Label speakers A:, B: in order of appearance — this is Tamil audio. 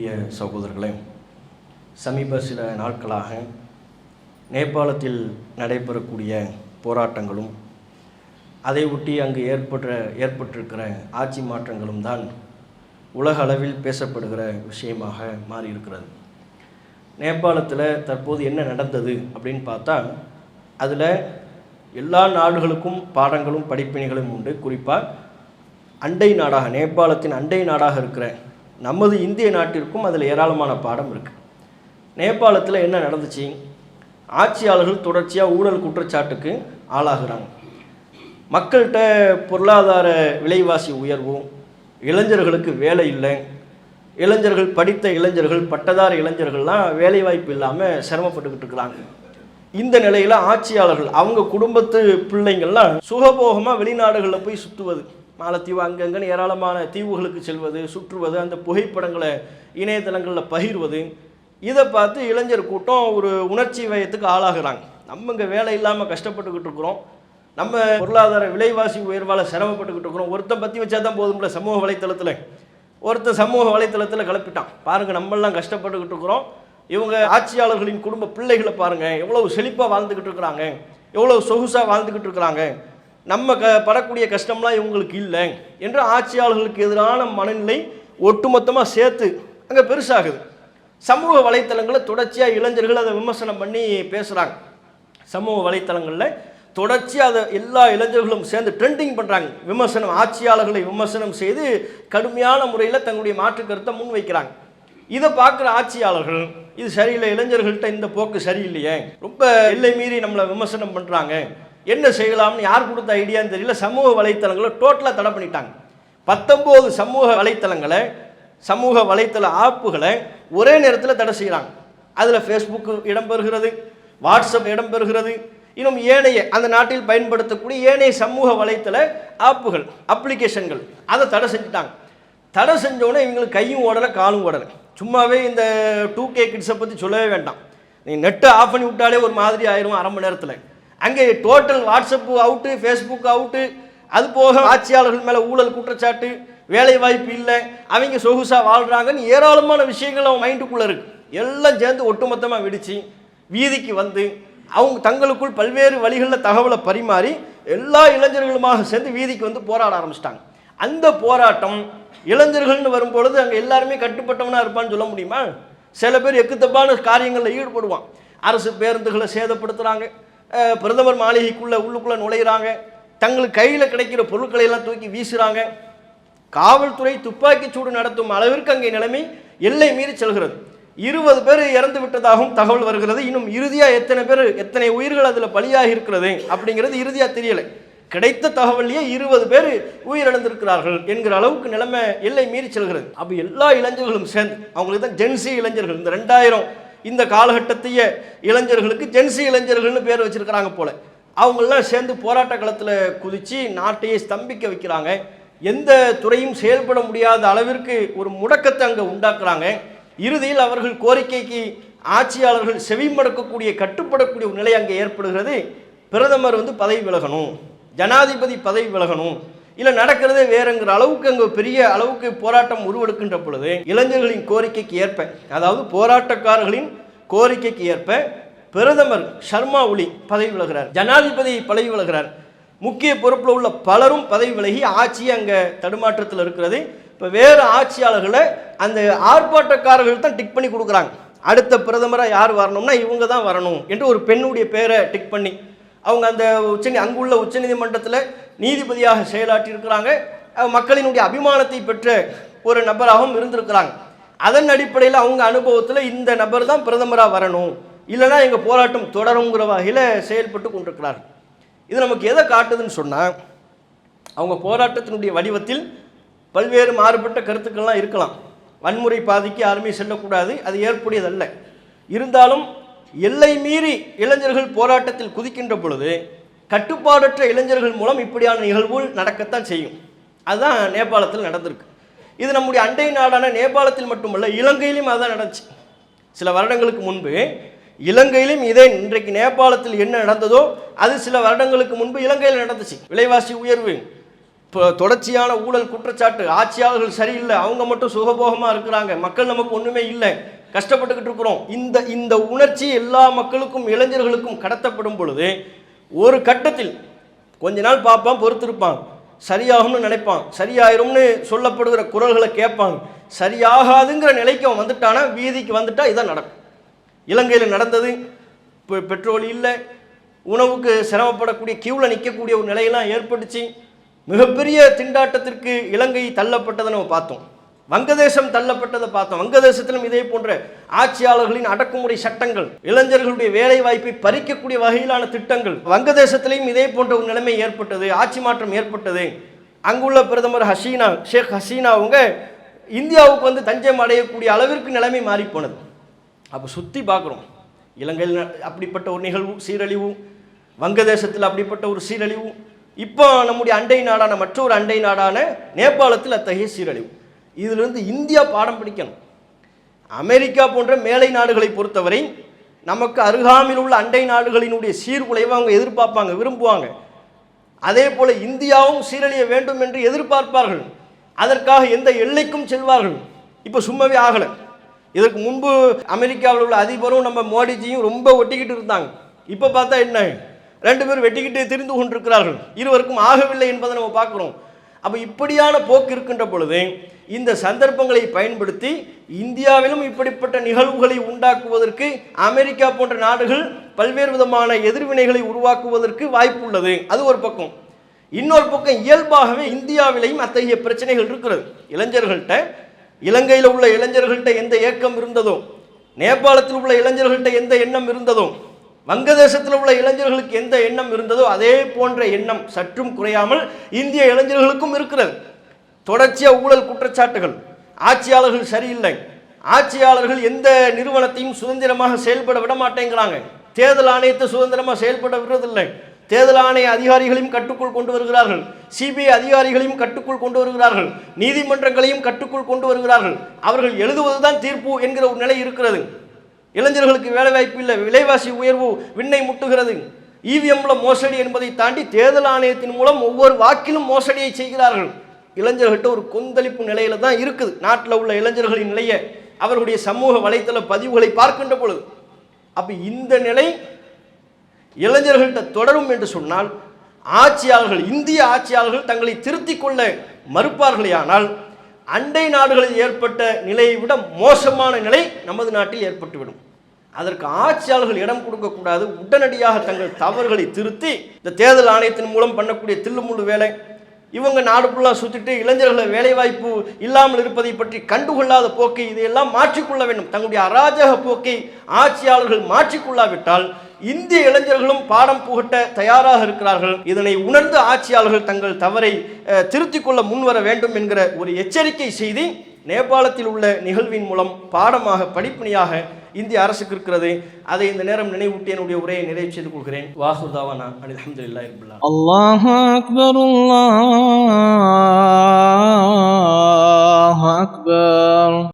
A: அன்பிற்குரிய சகோதரர்களே சமீப சில நாட்களாக நேபாளத்தில் நடைபெறக்கூடிய போராட்டங்களும் அதை ஒட்டி அங்கு ஏற்பட்ட ஏற்பட்டிருக்கிற ஆட்சி மாற்றங்களும் தான் உலக அளவில் பேசப்படுகிற விஷயமாக மாறியிருக்கிறது. நேபாளத்தில் தற்போது என்ன நடந்தது அப்படின்னு பார்த்தா அதில் எல்லா நாடுகளுக்கும் பாடங்களும் படிப்பினைகளும் உண்டு. குறிப்பாக அண்டை நாடாக நேபாளத்தின் அண்டை நாடாக இருக்கிற நமது இந்திய நாட்டிற்கும் அதில் ஏராளமான பாடம் இருக்குது நேபாளத்தில் என்ன நடந்துச்சு? ஆட்சியாளர்கள் தொடர்ச்சியாக ஊழல் குற்றச்சாட்டுக்கு ஆளாகிறாங்க. மக்கள்கிட்ட பொருளாதார விலைவாசி உயர்வும் இளைஞர்களுக்கு வேலை இல்லை இளைஞர்கள் படித்த இளைஞர்கள் பட்டதார இளைஞர்கள்லாம் வேலைவாய்ப்பு இல்லாமல் சிரமப்பட்டுக்கிட்டு இருக்கிறாங்க. இந்த நிலையில் ஆட்சியாளர்கள் அவங்க குடும்பத்து பிள்ளைங்கள்லாம் சுகபோகமாக வெளிநாடுகளில் போய் சுற்றுவது மாலத்தீவு அங்கங்கன்னு ஏராளமான தீவுகளுக்கு செல்வது சுற்றுவது அந்த புகைப்படங்களை இணையதளங்களில் பகிர்வது இதை பார்த்து இளைஞர் கூட்டம் ஒரு உணர்ச்சி வயத்துக்கு ஆளாகிறாங்க. நம்ம இங்கே வேலை இல்லாமல் கஷ்டப்பட்டுக்கிட்டு இருக்கிறோம். நம்ம பொருளாதார விலைவாசி உயர்வால் சிரமப்பட்டுக்கிட்டு இருக்கிறோம். ஒருத்தன் பற்றி வச்சா தான் போதும்ல சமூக வலைத்தளத்தில். ஒருத்தன் சமூக வலைத்தளத்தில் கிளப்பிட்டான் பாருங்கள் நம்மெல்லாம் கஷ்டப்பட்டுக்கிட்டு இருக்கிறோம். இவங்க ஆட்சியாளர்களின் குடும்ப பிள்ளைகளை பாருங்கள் எவ்வளவு செழிப்பாக வாழ்ந்துக்கிட்டு இருக்கிறாங்க. எவ்வளோ சொகுசாக வாழ்ந்துக்கிட்டு இருக்கிறாங்க. நம்ம க படக்கூடிய கஷ்டம்லாம் இவங்களுக்கு இல்லை என்று ஆட்சியாளர்களுக்கு எதிரான மனநிலை ஒட்டுமொத்தமாக சேர்த்து அங்கே பெருசாகுது. சமூக வலைத்தளங்களில் தொடர்ச்சியாக இளைஞர்கள் அதை விமர்சனம் பண்ணி பேசுகிறாங்க சமூக வலைத்தளங்களில் தொடர்ச்சியாக அதை எல்லா இளைஞர்களும் சேர்ந்து ட்ரெண்டிங் பண்ணுறாங்க விமர்சனம் ஆட்சியாளர்களை விமர்சனம் செய்து கடுமையான முறையில் தங்களுடைய மாற்று கருத்தை முன்வைக்கிறாங்க. இதை பார்க்குற ஆட்சியாளர்கள் இது சரியில்லை இளைஞர்கள்ட்ட இந்த போக்கு சரியில்லையே ரொம்ப எல்லை மீறி நம்மளை விமர்சனம் பண்ணுறாங்க என்ன செய்யலாம்னு யார் கொடுத்த ஐடியான்னு தெரியல. சமூக வலைத்தளங்களை டோட்டலாக தடை பண்ணிட்டாங்க. பத்தொம்போது சமூக வலைத்தளங்களை சமூக வலைத்தள ஆப்புகளை ஒரே நேரத்தில் தடை செய்கிறாங்க அதில் ஃபேஸ்புக்கு இடம்பெறுகிறது வாட்ஸ்அப் இடம்பெறுகிறது. இன்னும் ஏனைய அந்த நாட்டில் பயன்படுத்தக்கூடிய ஏனைய சமூக வலைத்தள ஆப்புகள் அப்ளிகேஷன்கள் அதை தடை செஞ்சுட்டாங்க. தடை செஞ்சோடனே இவங்களுக்கு கையும் ஓடலை காலும் ஓடலை. சும்மாவே இந்த டூ கே கிட்ஸை பற்றி சொல்லவே வேண்டாம். நீ நெட்டை ஆஃப் பண்ணி விட்டாலே ஒரு மாதிரி ஆயிரும் அரை மணி நேரத்தில். அங்கே total WhatsApp out Facebook out அது போக ஆட்சியாளர்கள் மேலே ஊழல் குற்றச்சாட்டு வேலை வாய்ப்பு இல்லை அவங்க சொகுசாக வாழ்கிறாங்கன்னு ஏராளமான விஷயங்கள் அவன் மைண்டுக்குள்ளே இருக்கு. எல்லாம் சேர்ந்து ஒட்டுமொத்தமாக வெடித்து வீதிக்கு வந்து அவங்க தங்களுக்குள் பல்வேறு வழிகளில் தகவலை பரிமாறி எல்லா இளைஞர்களுமாக சேர்ந்து வீதிக்கு வந்து போராட ஆரம்பிச்சிட்டாங்க. அந்த போராட்டம் இளைஞர்கள்னு வரும்பொழுது அங்கே எல்லாருமே கட்டுப்பட்டவனாக இருப்பான்னு சொல்ல முடியுமா? சில பேர் எக்குத்தப்பான காரியங்களில் ஈடுபடுவான். அரசு பேருந்துகளை சேதப்படுத்துகிறாங்க பிரதமர் மாளிகைக்குள்ளே உள்ளுக்குள்ளே நுழையிறாங்க. தங்களுக்கு கையில் கிடைக்கிற பொருட்களை எல்லாம் தூக்கி வீசுகிறாங்க காவல்துறை துப்பாக்கி சூடு நடத்தும் அளவிற்கு அங்கே நிலைமை எல்லை மீறி செல்கிறது. இருபது பேர் இறந்து விட்டதாகவும் தகவல் வருகிறது. இன்னும் இறுதியாக எத்தனை பேர் எத்தனை உயிர்கள் அதில் பலியாகி இருக்கிறது அப்படிங்கிறது இறுதியாக தெரியலை. கிடைத்த தகவல்லையே இருபது பேர் உயிரிழந்திருக்கிறார்கள் என்கிற அளவுக்கு நிலைமை எல்லை மீறி செல்கிறது. அப்போ எல்லா இளைஞர்களும் சேர்ந்து அவங்களுக்கு தான் ஜென்சி இளைஞர்கள் இந்த ரெண்டாயிரம் இந்த காலகட்டத்தைய இளைஞர்களுக்கு ஜென்சி இளைஞர்கள்னு பேர் வச்சுருக்கிறாங்க போல். அவங்கெல்லாம் சேர்ந்து போராட்ட களத்தில் குதித்து நாட்டையே ஸ்தம்பிக்க வைக்கிறாங்க. எந்த துறையும் செயல்பட முடியாத அளவிற்கு ஒரு முடக்கத்தை அங்கே உண்டாக்குறாங்க. இறுதியில் அவர்கள் கோரிக்கைக்கு ஆட்சியாளர்கள் செவிமடக்கக்கூடிய கட்டுப்படக்கூடிய ஒரு நிலை அங்கே ஏற்படுகிறது. பிரதமர் வந்து பதவி விலகணும். ஜனாதிபதி பதவி விலகணும். இல்லை நடக்கிறதே வேறுங்கிற அளவுக்கு அங்கே பெரிய அளவுக்கு போராட்டம் உருவெடுக்கின்ற பொழுது இளைஞர்களின் கோரிக்கைக்கு ஏற்ப அதாவது போராட்டக்காரர்களின் கோரிக்கைக்கு ஏற்ப பிரதமர் ஷர்மா ஒலி பதவி விலகிறார். ஜனாதிபதி பதவி விலகிறார். முக்கிய பொறுப்பில் உள்ள பலரும் பதவி விலகி ஆட்சி அங்கே தடுமாற்றத்தில் இருக்கிறது. இப்போ வேறு ஆட்சியாளர்களை அந்த ஆர்ப்பாட்டக்காரர்கள் தான் டிக் பண்ணி கொடுக்குறாங்க. அடுத்த பிரதமராக யார் வரணும்னா இவங்க தான் வரணும் என்று ஒரு பெண்ணுடைய பேரை டிக் பண்ணி அவங்க அந்த உச்ச அங்குள்ள உச்சநீதிமன்றத்தில் நீதிபதியாக செயலாற்றி இருக்கிறாங்க மக்களினுடைய அபிமானத்தை பெற்ற ஒரு நபராகவும் இருந்திருக்கிறாங்க. அதன் அடிப்படையில் அவங்க அனுபவத்தில் இந்த நபர் தான் பிரதமராக வரணும். இல்லைனா எங்கள் போராட்டம் தொடருங்கிற வகையில் செயல்பட்டு கொண்டிருக்கிறார்கள். இது நமக்கு எதை காட்டுதுன்னு சொன்னால் அவங்க போராட்டத்தினுடைய வடிவத்தில் பல்வேறு மாறுபட்ட கருத்துக்கள்லாம் இருக்கலாம். வன்முறை பாதிக்கு யாருமே செல்லக்கூடாது அது ஏற்புடையதல்ல. இருந்தாலும் எல்லை மீறி இளைஞர்கள் போராட்டத்தில் குதிக்கின்ற பொழுது கட்டுப்பாடற்ற இளைஞர்கள் மூலம் இப்படியான நிகழ்வுகள் நடக்கத்தான் செய்யும். அதுதான் நேபாளத்தில் நடந்திருக்கு. இது நம்முடைய அண்டை நாடான நேபாளத்தில் மட்டுமல்ல இலங்கையிலும் அதுதான் நடந்துச்சு. சில வருடங்களுக்கு முன்பு இலங்கையிலும் இதே இன்றைக்கு நேபாளத்தில் என்ன நடந்ததோ அது சில வருடங்களுக்கு முன்பு இலங்கையில் நடந்துச்சு. விலைவாசி உயர்வு இப்போ தொடர்ச்சியான ஊழல் குற்றச்சாட்டு ஆட்சியாளர்கள் சரியில்லை அவங்க மட்டும் சுகபோகமாக இருக்கிறாங்க மக்கள் நமக்கு ஒன்றுமே இல்லை கஷ்டப்பட்டுக்கிட்டு இருக்கிறோம். இந்த இந்த உணர்ச்சி எல்லா மக்களுக்கும் இளைஞர்களுக்கும் கடத்தப்படும் பொழுது ஒரு கட்டத்தில் கொஞ்ச நாள் பார்ப்பான் பொறுத்திருப்பான். சரியாகும்னு நினைப்பான். சரியாயிரும்னு சொல்லப்படுகிற குரல்களை கேட்பாங்க சரியாகாதுங்கிற நிலைக்கு அவன் வந்துட்டானா வீதிக்கு வந்துட்டா இதான் நடக்கும். இலங்கையில் நடந்தது இப்போ பெட்ரோல் இல்லை உணவுக்கு சிரமப்படக்கூடிய கியூவில் நிற்கக்கூடிய ஒரு நிலையெல்லாம் ஏற்பட்டுச்சு. மிகப்பெரிய திண்டாட்டத்திற்கு இலங்கை தள்ளப்பட்டதை நம்ம பார்த்தோம். வங்கதேசம் தள்ளப்பட்டதை பார்த்தோம். வங்கதேசத்திலும் இதே போன்ற ஆட்சியாளர்களின் அடக்குமுறை சட்டங்கள் இளைஞர்களுடைய வேலை வாய்ப்பை பறிக்கக்கூடிய வகையிலான திட்டங்கள் வங்கதேசத்திலையும் இதே போன்ற ஒரு நிலைமை ஏற்பட்டது ஆட்சி மாற்றம் ஏற்பட்டது. அங்குள்ள பிரதமர் ஹசீனா ஷேக் ஹசீனா அவங்க இந்தியாவுக்கு வந்து தஞ்சம் அடையக்கூடிய அளவிற்கு நிலைமை மாறி போனது அப்போ சுற்றி பார்க்குறோம். இலங்கையில் ந- அப்படிப்பட்ட ஒரு நிகழ்வு சீரழிவு வங்கதேசத்தில் அப்படிப்பட்ட ஒரு சீரழிவு இப்போ நம்முடைய அண்டை நாடான மற்றொரு அண்டை நாடான நேபாளத்தில் அத்தகைய சீரழிவு. இதிலிருந்து இந்தியா பாடம் பிடிக்கணும். அமெரிக்கா போன்ற மேலை நாடுகளை பொறுத்தவரை நமக்கு அருகாமையில் உள்ள அண்டை நாடுகளினுடைய சீர்குலைவை அவங்க எதிர்பார்ப்பாங்க விரும்புவாங்க. அதே போல இந்தியாவும் சீரழிய வேண்டும் என்று எதிர்பார்ப்பார்கள். அதற்காக எந்த எல்லைக்கும் செல்வார்கள். இப்போ சும்மாவே ஆகலை. இதற்கு முன்பு அமெரிக்காவில் உள்ள அதிபரும் நம்ம மோடிஜியும் ரொம்ப ஒட்டிக்கிட்டு இருந்தாங்க. இப்போ பார்த்தா என்ன? ரெண்டு பேரும் வெட்டிக்கிட்டு திரிந்து கொண்டிருக்கிறார்கள். இருவருக்கும் ஆகவில்லை என்பதை நம்ம பார்க்குறோம். அப்போ இப்படியான போக்கு இருக்கின்ற பொழுது இந்த சந்தர்ப்பங்களை பயன்படுத்தி இந்தியாவிலும் இப்படிப்பட்ட நிகழ்வுகளை உண்டாக்குவதற்கு அமெரிக்கா போன்ற நாடுகள் பல்வேறு விதமான எதிர்வினைகளை உருவாக்குவதற்கு வாய்ப்பு உள்ளது அது ஒரு பக்கம். இன்னொரு பக்கம் இயல்பாகவே இந்தியாவிலையும் அத்தகைய பிரச்சனைகள் இருக்கிறது. இளைஞர்கள்ட்ட இலங்கையில் உள்ள இளைஞர்கள்ட்ட எந்த ஏக்கம் இருந்ததோ நேபாளத்தில் உள்ள இளைஞர்கள்ட்ட எந்த எண்ணம் இருந்ததோ வங்கதேசத்தில் உள்ள இளைஞர்களுக்கு எந்த எண்ணம் இருந்ததோ அதே போன்ற எண்ணம் சற்றும் குறையாமல் இந்திய இளைஞர்களுக்கும் இருக்கிறது. தொடர்ச்சியாக ஊழல் குற்றச்சாட்டுகள். ஆட்சியாளர்கள் சரியில்லை. ஆட்சியாளர்கள் எந்த நிறுவனத்தையும் சுதந்திரமாக செயல்பட விட மாட்டேங்கிறாங்க. தேர்தல் ஆணையத்தை சுதந்திரமாக செயல்பட விடுறதில்லை. தேர்தல் ஆணைய அதிகாரிகளையும் கட்டுக்குள் கொண்டு வருகிறார்கள். சிபிஐ அதிகாரிகளையும் கட்டுக்குள் கொண்டு வருகிறார்கள். நீதிமன்றங்களையும் கட்டுக்குள் கொண்டு வருகிறார்கள். அவர்கள் எழுதுவதுதான் தீர்ப்பு என்கிற ஒரு நிலை இருக்கிறது. இளைஞர்களுக்கு வேலைவாய்ப்பு இல்லை. விலைவாசி உயர்வு விண்ணை முட்டுகிறது. இவிஎம்ல மோசடி என்பதை தாண்டி தேர்தல் ஆணையத்தின் மூலம் ஒவ்வொரு வாக்கிலும் மோசடியை செய்கிறார்கள். இளைஞர்கள்ட்ட ஒரு கொந்தளிப்பு நிலையில தான் இருக்குது. நாட்டில் உள்ள இளைஞர்களின் நிலையை அவர்களுடைய சமூக வலைத்தள பதிவுகளை பார்க்கின்ற பொழுது. அப்போ இந்த நிலை இளைஞர்கள்ட்ட தொடரும் என்று சொன்னால் ஆட்சியாளர்கள் இந்திய ஆட்சியாளர்கள் தங்களை திருத்திக் கொள்ள மறுப்பார்களேயானால் அண்டை நாடுகளில் ஏற்பட்ட நிலையை விட மோசமான நிலை நமது நாட்டில் ஏற்பட்டுவிடும். அதற்கு ஆட்சியாளர்கள் இடம் கொடுக்கக்கூடாது. உடனடியாக தங்கள் தவறுகளை திருத்தி இந்த தேர்தல் ஆணையத்தின் மூலம் பண்ணக்கூடிய தில்லுமுள்ளு வேலை இவங்க நாடு ஃபுல்லாக சுற்றிட்டு இளைஞர்களை வேலைவாய்ப்பு இல்லாமல் இருப்பதை பற்றி கண்டுகொள்ளாத போக்கை இதையெல்லாம் மாற்றிக்கொள்ள வேண்டும். தங்களுடைய அராஜக போக்கை ஆட்சியாளர்கள் மாற்றிக்கொள்ளாவிட்டால் இந்திய இளைஞர்களும் பாடம் புகட்ட தயாராக இருக்கிறார்கள். இதனை உணர்ந்து ஆட்சியாளர்கள் தங்கள் தவறை திருத்திக் கொள்ள முன்வர வேண்டும் என்கிற ஒரு எச்சரிக்கை செய்தி நேபாளத்தில் உள்ள நிகழ்வின் மூலம் பாடமாக படிப்பணியாக இந்திய அரசுக்கு இருக்கிறது. அதை இந்த நேரம் நினைவூட்டி என்னுடைய உரையை நிறைவு செய்து கொள்கிறேன். வாஹுதாவானா அலமது
B: இல்லா இருபுல்லா அல்லாஹ் அக்பர்